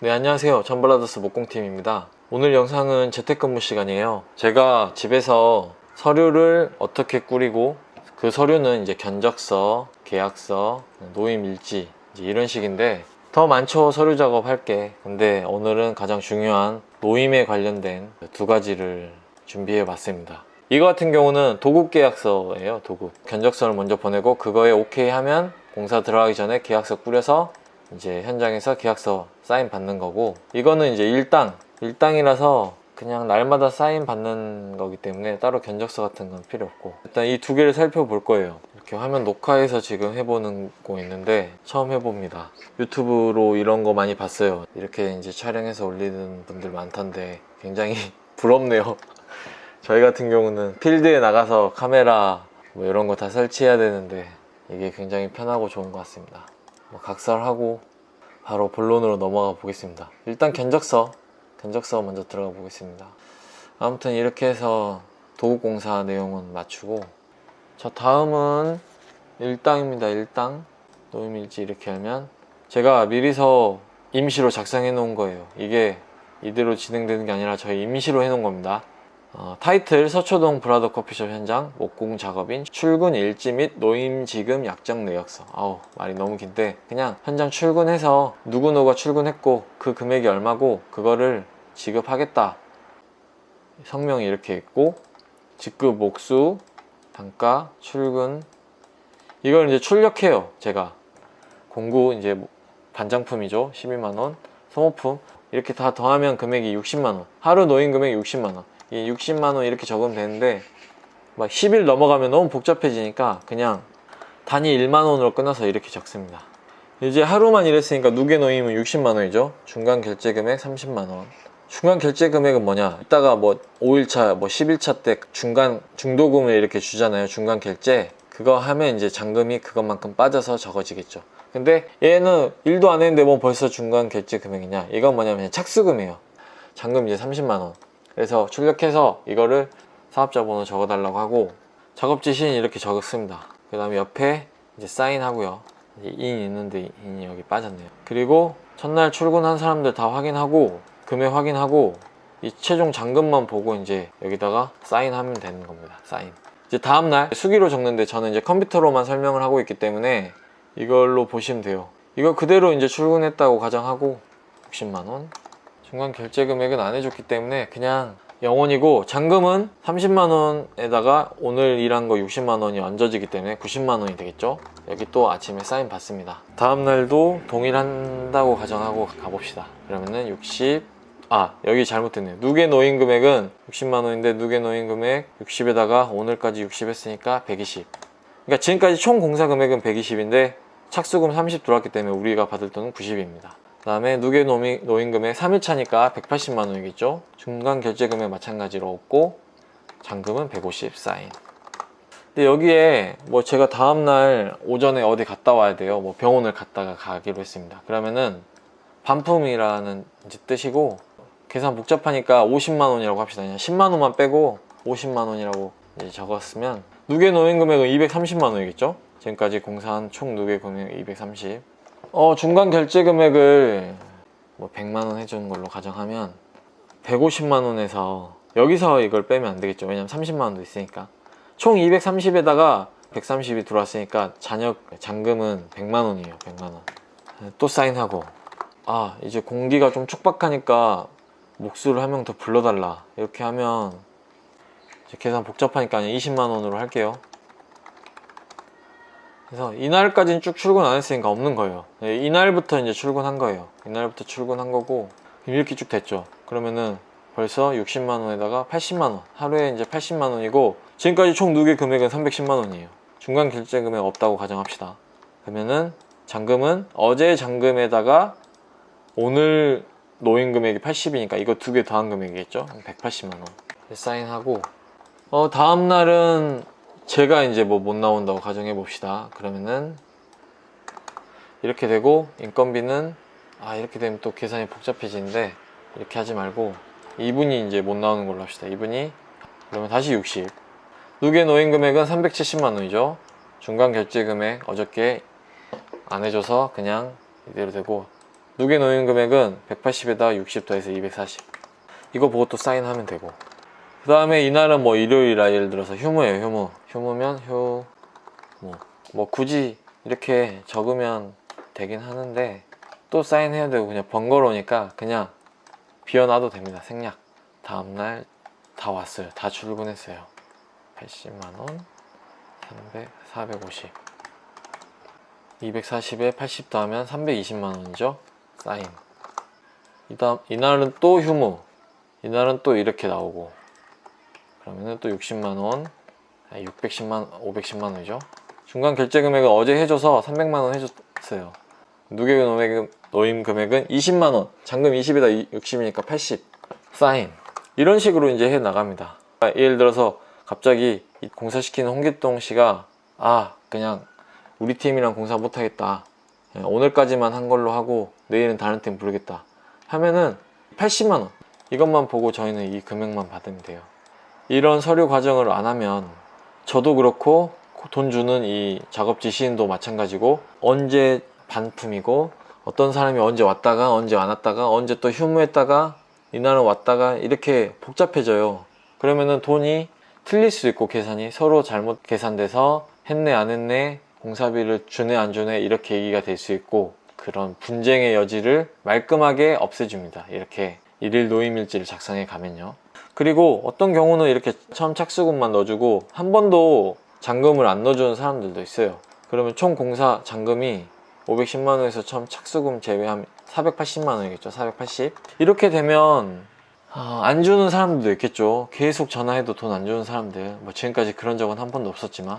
네 안녕하세요. 전블라더스 목공팀입니다. 오늘 영상은 재택근무 시간이에요. 제가 집에서 서류를 어떻게 꾸리고 그 서류는 이제 견적서, 계약서, 노임 일지 이런 식인데 더 많죠 서류 작업할 게. 근데 오늘은 가장 중요한 노임에 관련된 두 가지를 준비해 봤습니다. 이거 같은 경우는 도급 계약서예요 도급 견적서를 먼저 보내고 그거에 오케이 하면 공사 들어가기 전에 계약서 꾸려서 이제 현장에서 계약서 사인 받는 거고 이거는 이제 일당 일당이라서 그냥 날마다 사인 받는 거기 때문에 따로 견적서 같은 건 필요 없고. 일단 이 두 개를 살펴볼 거예요. 이렇게 화면 녹화해서 지금 해보는 거 있는데 처음 해봅니다. 유튜브로 이런 거 많이 봤어요. 이렇게 이제 촬영해서 올리는 분들 많던데 굉장히 부럽네요. 저희 같은 경우는 필드에 나가서 카메라 뭐 이런 거 다 설치해야 되는데 이게 굉장히 편하고 좋은 것 같습니다. 뭐 각설하고 바로 본론으로 넘어가 보겠습니다. 일단 견적서, 견적서 먼저 들어가 보겠습니다. 아무튼 이렇게 해서 도급공사 내용은 맞추고 자 다음은 일당입니다. 일당 노임일지 이렇게 하면 제가 미리서 임시로 작성해 놓은 거예요. 이게 이대로 진행되는 게 아니라 저희 임시로 해 놓은 겁니다. 어, 타이틀 서초동 브라더 커피숍 현장 목공 작업인 출근 일지 및 노임 지금 약정 내역서. 아우 말이 너무 긴데 그냥 현장 출근해서 누구누가 출근했고 그 금액이 얼마고 그거를 지급하겠다. 성명이 이렇게 있고 직급 목수 단가 출근. 이걸 이제 출력해요 제가. 공구 이제 뭐 반장품이죠 12만원. 소모품. 이렇게 다 더하면 금액이 60만원. 하루 노임 금액이 60만원 이 60만 원 이렇게 적으면 되는데 막 10일 넘어가면 너무 복잡해지니까 그냥 단위 1만 원으로 끊어서 이렇게 적습니다. 이제 하루만 일했으니까 누계 노임은 60만 원이죠. 중간 결제 금액 30만 원. 중간 결제 금액은 뭐냐? 이따가 뭐 5일차, 뭐 10일차 때 중간 중도금을 이렇게 주잖아요. 중간 결제. 그거 하면 이제 잔금이 그것만큼 빠져서 적어지겠죠. 근데 얘는 일도 안 했는데 뭐 벌써 중간 결제 금액이냐? 이건 뭐냐면 착수금이에요. 잔금 이제 30만 원. 그래서 출력해서 이거를 사업자 번호 적어달라고 하고 작업 지시는 이렇게 적었습니다. 그 다음에 옆에 이제 사인하고요. 이제 인 있는데 인이 여기 빠졌네요. 그리고 첫날 출근한 사람들 다 확인하고 금액 확인하고 이 최종 잔금만 보고 이제 여기다가 사인하면 되는 겁니다. 사인. 이제 다음날 수기로 적는데 저는 이제 컴퓨터로만 설명을 하고 있기 때문에 이걸로 보시면 돼요. 이거 그대로 이제 출근했다고 가정하고 60만 원. 중간 결제 금액은 안 해줬기 때문에 그냥 영원이고 잔금은 30만 원에다가 오늘 일한 거 60만 원이 얹어지기 때문에 90만 원이 되겠죠? 여기 또 아침에 사인 받습니다. 다음 날도 동일한다고 가정하고 가봅시다. 그러면은 60 아 여기 잘못됐네요. 누계 노인 금액은 60만 원인데 누계 노인 금액 60에다가 오늘까지 60 했으니까 120 그러니까 지금까지 총 공사 금액은 120인데 착수금 30 들어왔기 때문에 우리가 받을 돈은 90입니다. 그 다음에 누계 노임금액 3일차니까 180만 원이겠죠? 중간 결제금액 마찬가지로 없고 잔금은 150 사인. 근데 여기에 뭐 제가 다음날 오전에 어디 갔다 와야 돼요? 뭐 병원을 갔다가 가기로 했습니다. 그러면은 반품이라는 뜻이고 계산 복잡하니까 50만 원이라고 합시다. 그냥 10만 원만 빼고 50만 원이라고 이제 적었으면 누계 노임금액은 230만 원이겠죠? 지금까지 공사한 총 누계 금액? 230 어, 중간 결제 금액을 뭐 100만 원 해주는 걸로 가정하면 150만 원에서 여기서 이걸 빼면 안 되겠죠. 왜냐면 30만 원도 있으니까. 총 230에다가 130이 들어왔으니까 잔역 잔금은 100만 원이에요. 100만 원. 또 사인하고 아, 이제 공기가 좀 촉박하니까 목수를 한 명 더 불러달라. 이렇게 하면 계산 복잡하니까 그냥 20만 원으로 할게요. 그래서 이날까지는 쭉 출근 안 했으니까 없는 거예요. 네, 이날부터 이제 출근한 거예요. 이날부터 출근한 거고 이렇게 쭉 됐죠. 그러면은 벌써 60만 원에다가 80만 원 하루에 이제 80만 원이고 지금까지 총 누계 금액은 310만 원이에요. 중간 결제 금액 없다고 가정합시다. 그러면은 잔금은 어제 잔금에다가 오늘 노인 금액이 80이니까 이거 두 개 더한 금액이겠죠? 180만 원. 사인하고 어 다음 날은 제가 이제 뭐 못 나온다고 가정해 봅시다. 그러면은 이렇게 되고 인건비는 아 이렇게 되면 또 계산이 복잡해지는데 이렇게 하지 말고 이분이 이제 못 나오는 걸로 합시다. 이분이 그러면 다시 60. 누계 노인 금액은 370만 원이죠. 중간 결제 금액 어저께 안 해줘서 그냥 이대로 되고 누계 노임 금액은 180에다 60 더해서 240 이거 보고 또 사인하면 되고 그 다음에 이날은 뭐 일요일이라 예를 들어서 휴무예요 휴무 휴무면 휴 뭐, 뭐 굳이 이렇게 적으면 되긴 하는데 또 사인해야 되고 그냥 번거로우니까 그냥 비워놔도 됩니다. 생략. 다음날 다 왔어요. 다 출근했어요. 80만원 300, 450 240에 80 더하면 320만원이죠. 사인. 이 다음 이날은 또 휴무 이날은 또 이렇게 나오고. 그러면은 또 60만원 610만 510만 원이죠? 중간 결제 금액은 어제 해줘서 300만 원 해줬어요. 누계 노임, 노임 금액은 20만 원. 잔금 20에다 60이니까 80 사인. 이런 식으로 이제 해 나갑니다. 예를 들어서 갑자기 이 공사시키는 홍길동 씨가 아 그냥 우리 팀이랑 공사 못하겠다. 예, 오늘까지만 한 걸로 하고 내일은 다른 팀 부르겠다. 하면은 80만원. 이것만 보고 저희는 이 금액만 받으면 돼요. 이런 서류 과정을 안 하면 저도 그렇고 돈 주는 이 작업지 시인도 마찬가지고 언제 반품이고 어떤 사람이 언제 왔다가 언제 안 왔다가 언제 또 휴무했다가 이날은 왔다가 이렇게 복잡해져요. 그러면은 돈이 틀릴 수 있고 계산이 서로 잘못 계산돼서 했네 안 했네 공사비를 주네 안 주네 이렇게 얘기가 될 수 있고 그런 분쟁의 여지를 말끔하게 없애줍니다. 이렇게 일일 노임일지를 작성해 가면요 그리고 어떤 경우는 이렇게 처음 착수금만 넣어주고 한 번도 잔금을 안 넣어주는 사람들도 있어요. 그러면 총 공사 잔금이 510만원에서 처음 착수금 제외하면 480만원이겠죠 480 이렇게 되면 아, 안 주는 사람들도 있겠죠. 계속 전화해도 돈 안 주는 사람들. 뭐 지금까지 그런 적은 한 번도 없었지만.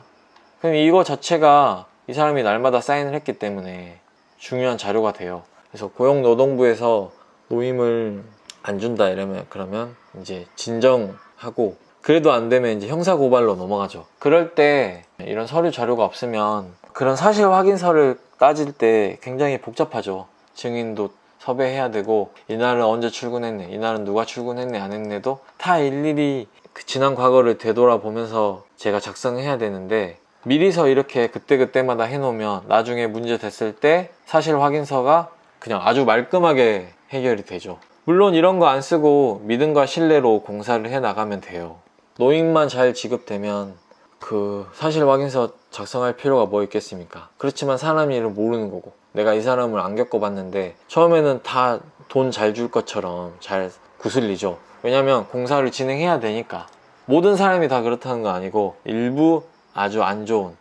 그럼 이거 자체가 이 사람이 날마다 사인을 했기 때문에 중요한 자료가 돼요. 그래서 고용노동부에서 노임을 안 준다 이러면 그러면 이제 진정하고 그래도 안 되면 이제 형사 고발로 넘어가죠. 그럴 때 이런 서류 자료가 없으면 그런 사실 확인서를 따질 때 굉장히 복잡하죠. 증인도 섭외해야 되고 이날은 언제 출근했네 이날은 누가 출근했네 안 했네도 다 일일이 그 지난 과거를 되돌아보면서 제가 작성해야 되는데 미리서 이렇게 그때그때마다 해놓으면 나중에 문제 됐을 때 사실 확인서가 그냥 아주 말끔하게 해결이 되죠 물론 이런 거 안 쓰고 믿음과 신뢰로 공사를 해 나가면 돼요. 노임만 잘 지급되면 그 사실 확인서 작성할 필요가 뭐 있겠습니까? 그렇지만 사람 일을 모르는 거고. 내가 이 사람을 안 겪어봤는데 처음에는 다 돈 잘 줄 것처럼 잘 구슬리죠. 왜냐면 공사를 진행해야 되니까. 모든 사람이 다 그렇다는 거 아니고 일부 아주 안 좋은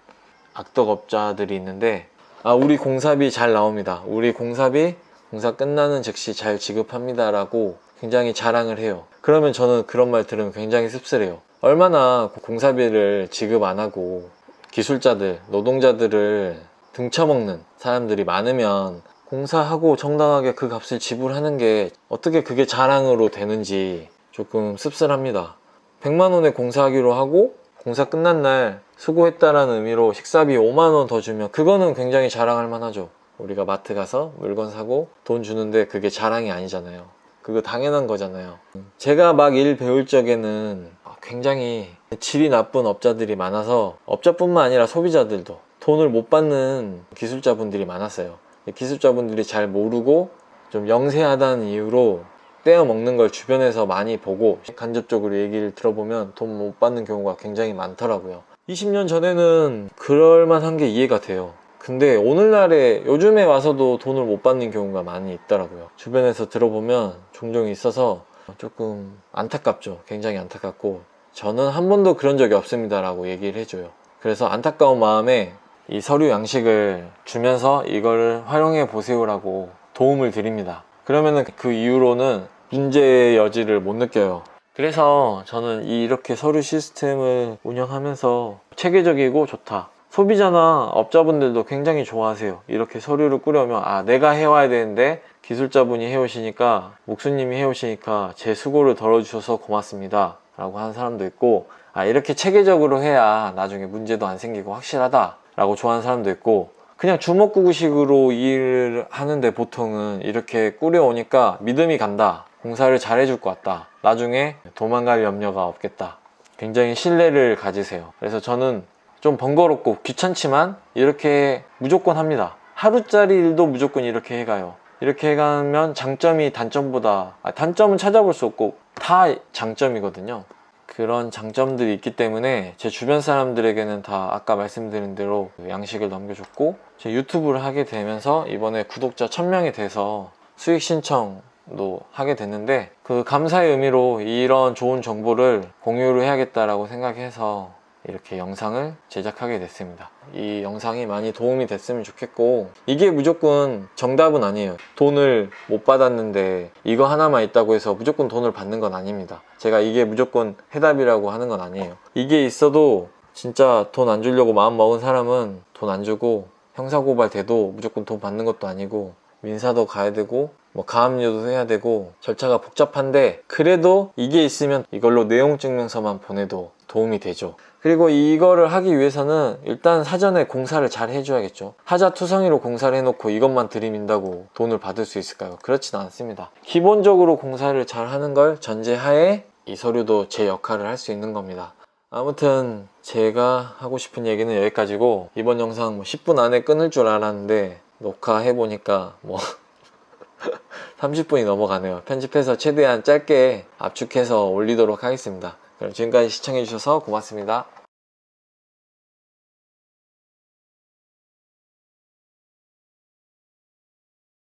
악덕업자들이 있는데 아 우리 공사비 잘 나옵니다. 우리 공사비 공사 끝나는 즉시 잘 지급합니다 라고 굉장히 자랑을 해요. 그러면 저는 그런 말 들으면 굉장히 씁쓸해요. 얼마나 공사비를 지급 안 하고 기술자들 노동자들을 등쳐먹는 사람들이 많으면 공사하고 정당하게 그 값을 지불하는 게 어떻게 그게 자랑으로 되는지 조금 씁쓸합니다. 100만 원에 공사하기로 하고 공사 끝난 날 수고했다라는 의미로 식사비 5만 원 더 주면 그거는 굉장히 자랑할 만하죠 우리가 마트 가서 물건 사고 돈 주는데 그게 자랑이 아니잖아요. 그거 당연한 거잖아요. 제가 막 일 배울 적에는 굉장히 질이 나쁜 업자들이 많아서 업자뿐만 아니라 소비자들도 돈을 못 받는 기술자분들이 많았어요. 기술자분들이 잘 모르고 좀 영세하다는 이유로 떼어 먹는 걸 주변에서 많이 보고 간접적으로 얘기를 들어보면 돈 못 받는 경우가 굉장히 많더라고요. 20년 전에는 그럴만한 게 이해가 돼요 근데 오늘날에 요즘에 와서도 돈을 못 받는 경우가 많이 있더라고요. 주변에서 들어보면 종종 있어서 조금 안타깝죠. 굉장히 안타깝고 저는 한 번도 그런 적이 없습니다 라고 얘기를 해줘요. 그래서 안타까운 마음에 이 서류 양식을 주면서 이거를 활용해 보세요라고 도움을 드립니다. 그러면은 그 이후로는 문제의 여지를 못 느껴요. 그래서 저는 이 이렇게 서류 시스템을 운영하면서 체계적이고 좋다 소비자나 업자분들도 굉장히 좋아하세요. 이렇게 서류를 꾸려오면 아 내가 해와야 되는데 기술자분이 해오시니까 목수님이 해오시니까 제 수고를 덜어주셔서 고맙습니다. 라고 하는 사람도 있고 아 이렇게 체계적으로 해야 나중에 문제도 안 생기고 확실하다. 라고 좋아하는 사람도 있고 그냥 주먹구구식으로 일을 하는데 보통은 이렇게 꾸려오니까 믿음이 간다. 공사를 잘 해줄 것 같다. 나중에 도망갈 염려가 없겠다. 굉장히 신뢰를 가지세요. 그래서 저는 좀 번거롭고 귀찮지만 이렇게 무조건 합니다 하루짜리 일도 무조건 이렇게 해가요 이렇게 해가면 장점이 단점보다 아, 단점은 찾아볼 수 없고 다 장점이거든요. 그런 장점들이 있기 때문에 제 주변 사람들에게는 다 아까 말씀드린 대로 양식을 넘겨줬고 제 유튜브를 하게 되면서 이번에 구독자 1000명이 돼서 수익 신청도 하게 됐는데 그 감사의 의미로 이런 좋은 정보를 공유를 해야겠다라고 생각해서 이렇게 영상을 제작하게 됐습니다. 이 영상이 많이 도움이 됐으면 좋겠고 이게 무조건 정답은 아니에요. 돈을 못 받았는데 이거 하나만 있다고 해서 무조건 돈을 받는 건 아닙니다. 제가 이게 무조건 해답이라고 하는 건 아니에요. 이게 있어도 진짜 돈 안 주려고 마음 먹은 사람은 돈 안 주고 형사고발 돼도 무조건 돈 받는 것도 아니고 민사도 가야 되고 뭐 가압류도 해야 되고 절차가 복잡한데 그래도 이게 있으면 이걸로 내용 증명서만 보내도 도움이 되죠. 그리고 이거를 하기 위해서는 일단 사전에 공사를 잘 해줘야겠죠. 하자 투성이로 공사를 해놓고 이것만 들이민다고 돈을 받을 수 있을까요? 그렇지는 않습니다. 기본적으로 공사를 잘 하는 걸 전제하에 이 서류도 제 역할을 할 수 있는 겁니다. 아무튼 제가 하고 싶은 얘기는 여기까지고 이번 영상 뭐 10분 안에 끊을 줄 알았는데 녹화해 보니까 뭐 30분이 넘어가네요. 편집해서 최대한 짧게 압축해서 올리도록 하겠습니다. 그럼 지금까지 시청해 주셔서 고맙습니다.